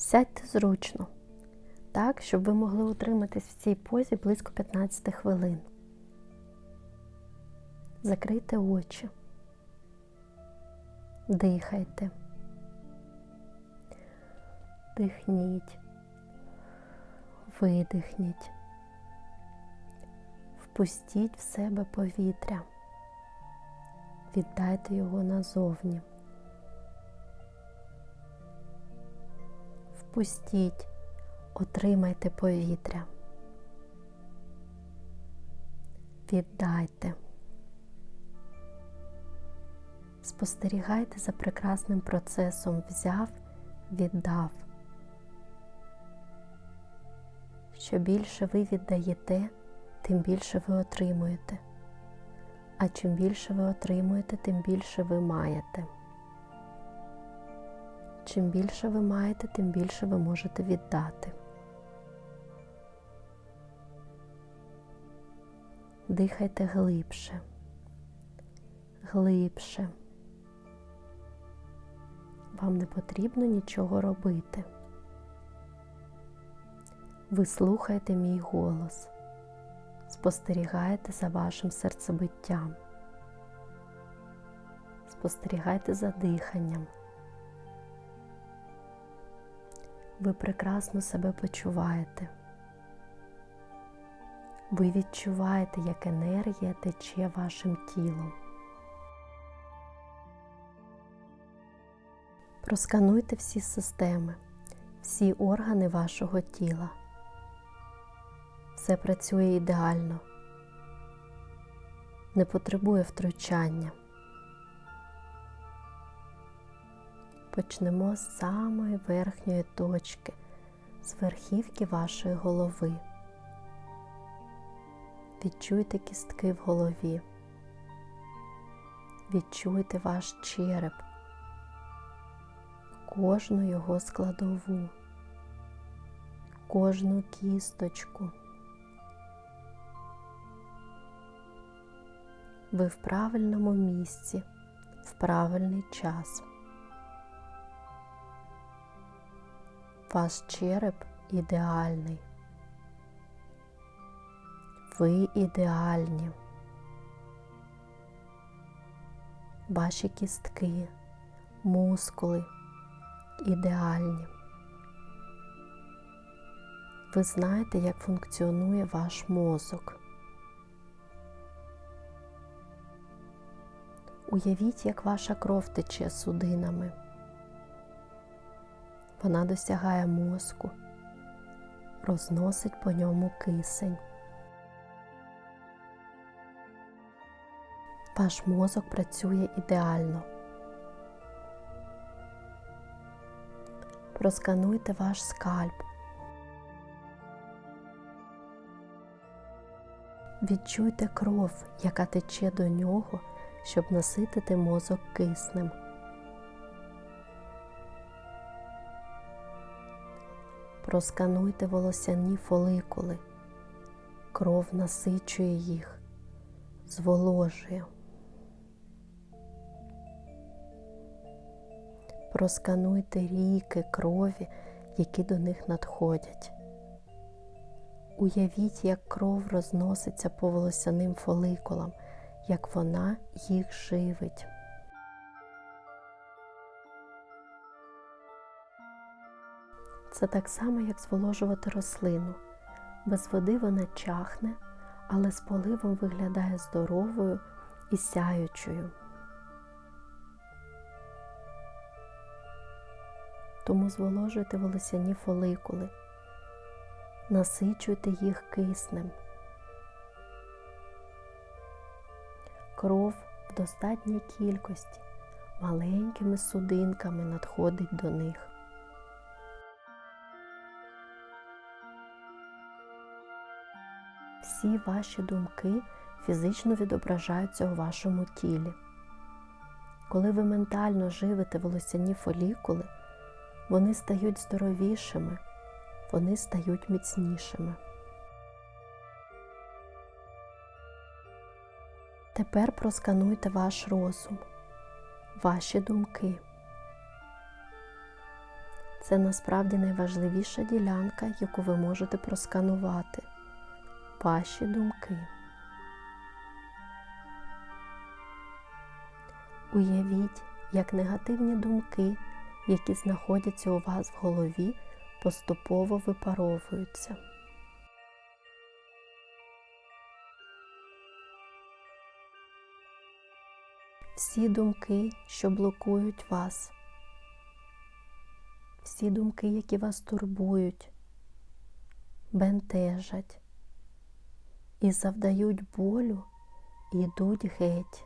Сядьте зручно, так, щоб ви могли утриматись в цій позі близько 15 хвилин. Закрийте очі, дихайте, дихніть, видихніть, впустіть в себе повітря, віддайте його назовні. Впустіть, отримайте повітря. Віддайте. Спостерігайте за прекрасним процесом взяв, віддав. Що більше ви віддаєте, тим більше ви отримуєте. А чим більше ви отримуєте, тим більше ви маєте. Чим більше ви маєте, тим більше ви можете віддати. Дихайте глибше, глибше. Вам не потрібно нічого робити. Ви слухаєте мій голос, спостерігаєте за вашим серцебиттям, спостерігайте за диханням. Ви прекрасно себе почуваєте. Ви відчуваєте, як енергія тече вашим тілом. Проскануйте всі системи, всі органи вашого тіла. Все працює ідеально, не потребує втручання. Почнемо з самої верхньої точки, з верхівки вашої голови. Відчуйте кістки в голові. Відчуйте ваш череп, кожну його складову, кожну кісточку. Ви в правильному місці, в правильний час. Ваш череп ідеальний. Ви ідеальні. Ваші кістки, мускули ідеальні. Ви знаєте, як функціонує ваш мозок. Уявіть, як ваша кров тече судинами. Вона досягає мозку, розносить по ньому кисень. Ваш мозок працює ідеально. Проскануйте ваш скальп. Відчуйте кров, яка тече до нього, щоб наситити мозок киснем. Проскануйте волосяні фоликули. Кров насичує їх, зволожує. Проскануйте ріки крові, які до них надходять. Уявіть, як кров розноситься по волосяним фоликулам, як вона їх живить. Це так само, як зволожувати рослину. Без води вона чахне, але з поливом виглядає здоровою і сяючою. Тому зволожуйте волосяні фоликули, насичуйте їх киснем. Кров в достатній кількості маленькими судинками надходить до них. Всі ваші думки фізично відображаються у вашому тілі. Коли ви ментально живите волосяні фолікули, вони стають здоровішими, вони стають міцнішими. Тепер проскануйте ваш розум, ваші думки. Це насправді найважливіша ділянка, яку ви можете просканувати ваші думки. Уявіть, як негативні думки, які знаходяться у вас в голові, поступово випаровуються. Всі думки, що блокують вас, всі думки, які вас турбують, бентежать і завдають болю, ідуть геть.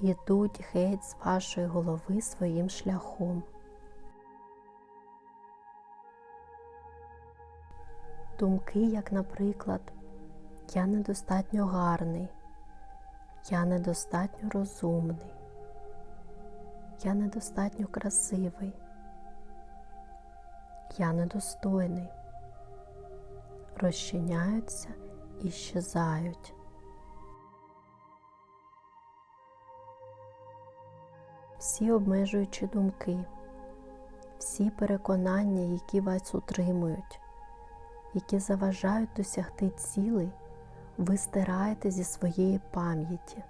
Ідуть геть з вашої голови своїм шляхом. Думки, як, наприклад, я недостатньо гарний, я недостатньо розумний, я недостатньо красивий, я недостойний, розчиняються і щезають. Всі обмежуючі думки, всі переконання, які вас утримують, які заважають досягти цілей, ви стираєте зі своєї пам'яті.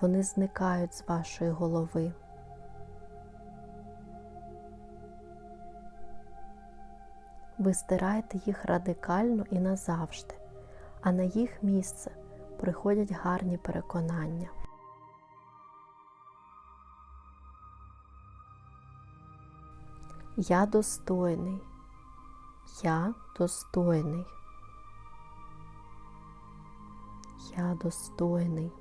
Вони зникають з вашої голови. Ви стираєте їх радикально і назавжди, а на їх місце приходять гарні переконання. Я достойний. Я достойний. Я достойний.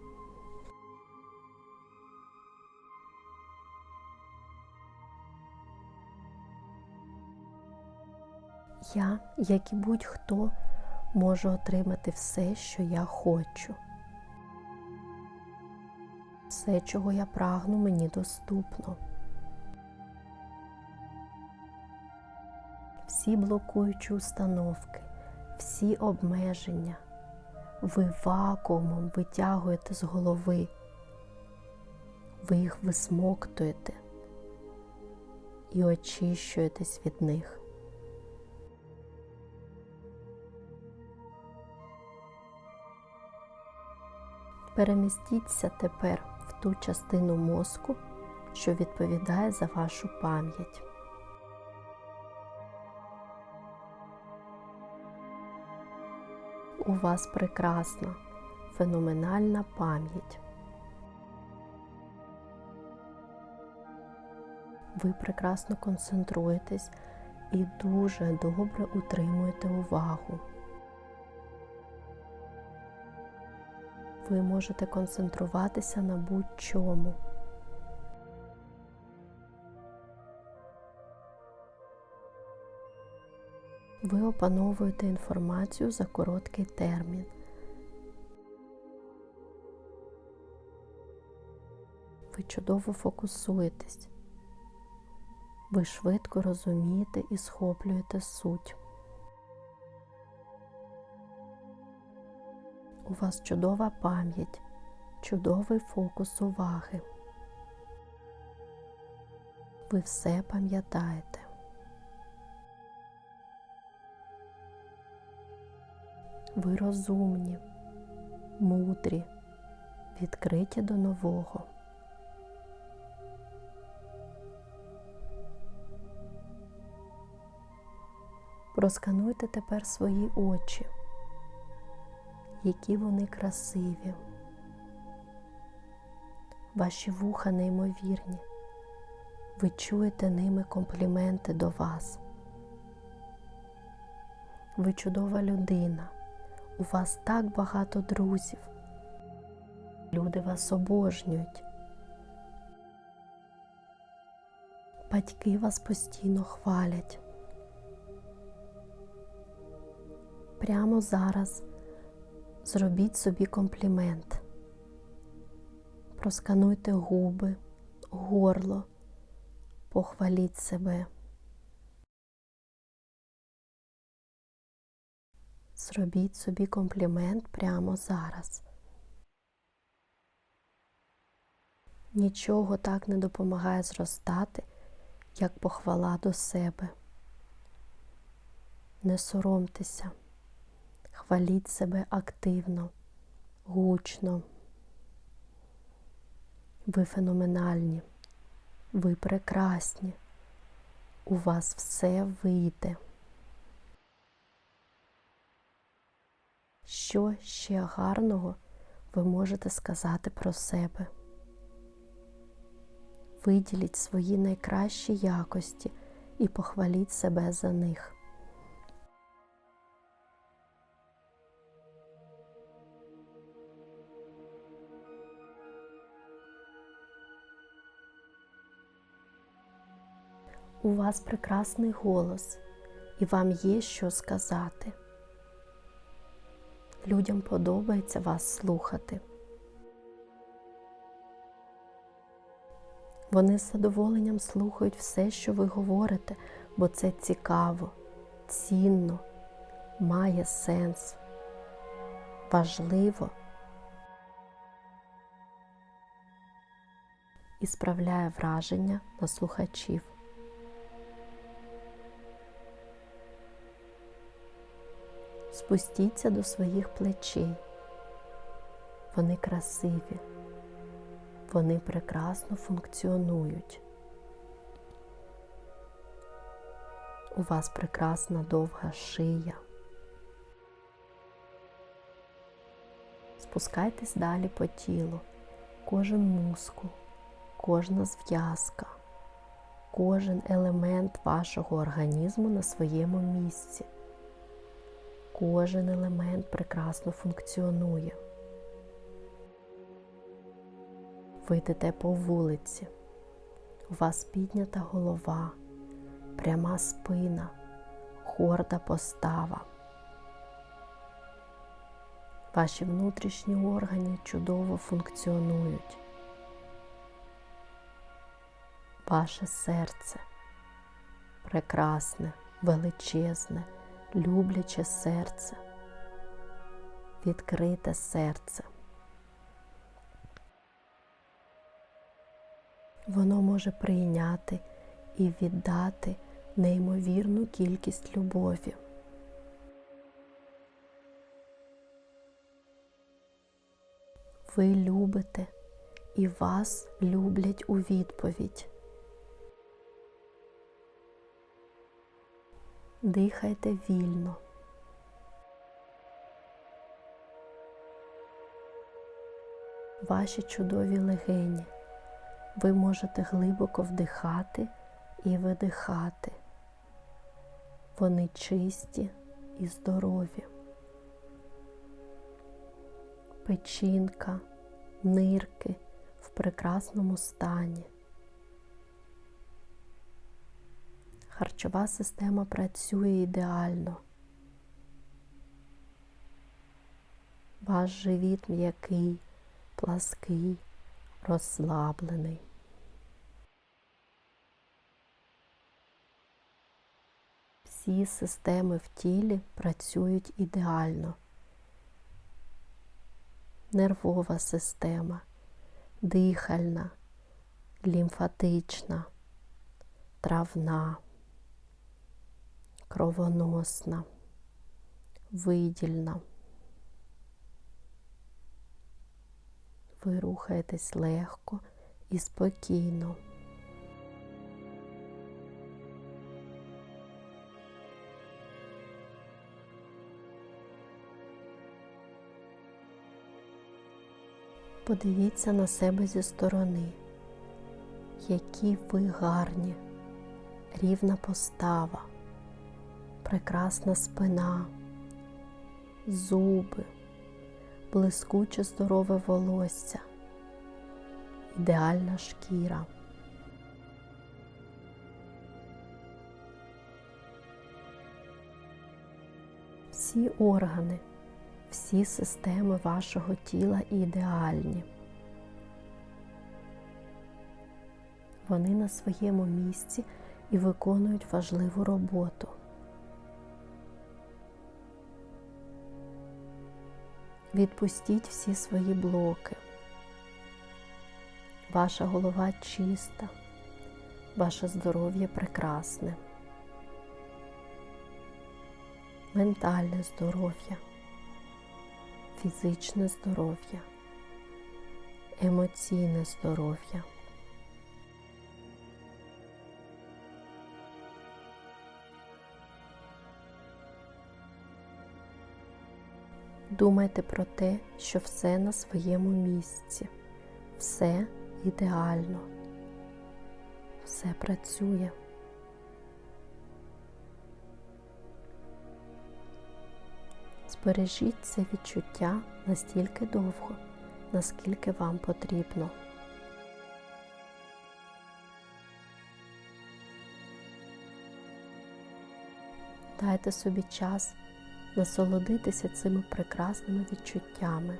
Я, як і будь-хто, можу отримати все, що я хочу. Все, чого я прагну, мені доступно. всі блокуючі установки, всі обмеження. Ви вакуумом витягуєте з голови, ви їх висмоктуєте і очищуєтесь від них. Перемістіться тепер в ту частину мозку, що відповідає за вашу пам'ять. У вас прекрасна, феноменальна пам'ять. Ви прекрасно концентруєтесь і дуже добре утримуєте увагу. Ви можете концентруватися на будь-чому. Ви опановуєте інформацію за короткий термін. Ви чудово фокусуєтесь. Ви швидко розумієте і схоплюєте суть. У вас чудова пам'ять, чудовий фокус уваги. Ви все пам'ятаєте. Ви розумні, мудрі, відкриті до нового. Проскануйте тепер свої очі, які вони красиві, ваші вуха неймовірні, ви чуєте ними компліменти до вас. Ви чудова людина, у вас так багато друзів, люди вас обожнюють. Батьки вас постійно хвалять. Прямо зараз зробіть собі комплімент. Проскануйте губи, горло, похваліть себе. Зробіть собі комплімент прямо зараз. Нічого так не допомагає зростати, як похвала до себе. Не соромтеся, хваліть себе активно, гучно. Ви феноменальні, ви прекрасні, у вас все вийде. Що ще гарного ви можете сказати про себе? Виділіть свої найкращі якості і похваліть себе за них. У вас прекрасний голос, і вам є що сказати. Людям подобається вас слухати. Вони з задоволенням слухають все, що ви говорите, бо це цікаво, цінно, має сенс, важливо і справляє враження на слухачів. Спустіться до своїх плечей. Вони красиві, вони прекрасно функціонують. У вас прекрасна довга шия. Спускайтесь далі по тілу, кожен мускул, кожна зв'язка, кожен елемент вашого організму на своєму місці. Кожен елемент прекрасно функціонує. Ви йдете по вулиці, у вас піднята голова, пряма спина, горда постава. Ваші внутрішні органи чудово функціонують. Ваше серце прекрасне, величезне любляче серце, відкрите серце. Воно може прийняти і віддати неймовірну кількість любові. Ви любите і вас люблять у відповідь. Дихайте вільно. Ваші чудові легені. Ви можете глибоко вдихати і видихати. Вони чисті і здорові. Печінка, нирки в прекрасному стані. Харчова система працює ідеально. Ваш живіт м'який, плаский, розслаблений. Всі системи в тілі працюють ідеально. Нервова система, дихальна, лімфатична, травна кровоносна, видільна. Ви рухаєтесь легко і спокійно. Подивіться на себе зі сторони, які ви гарні, рівна постава прекрасна спина, зуби, блискуче здорове волосся, ідеальна шкіра. Всі органи, всі системи вашого тіла ідеальні. Вони на своєму місці і виконують важливу роботу. Відпустіть всі свої блоки. Ваша голова чиста, ваше здоров'я прекрасне, ментальне здоров'я, фізичне здоров'я, емоційне здоров'я. Думайте про те, що все на своєму місці, все ідеально, все працює. Збережіть це відчуття настільки довго, наскільки вам потрібно. Дайте собі час насолодитися цими прекрасними відчуттями.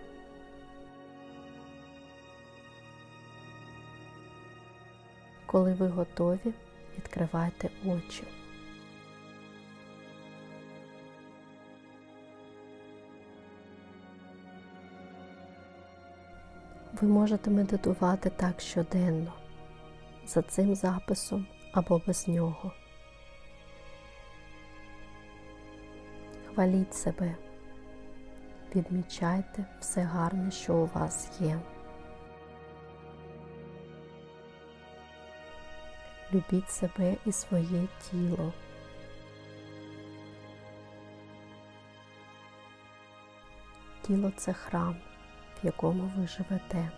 Коли ви готові, відкривайте очі. Ви можете медитувати так щоденно, за цим записом або без нього. Хваліть себе, відмічайте все гарне, що у вас є. Любіть себе і своє тіло. Тіло це храм, в якому ви живете.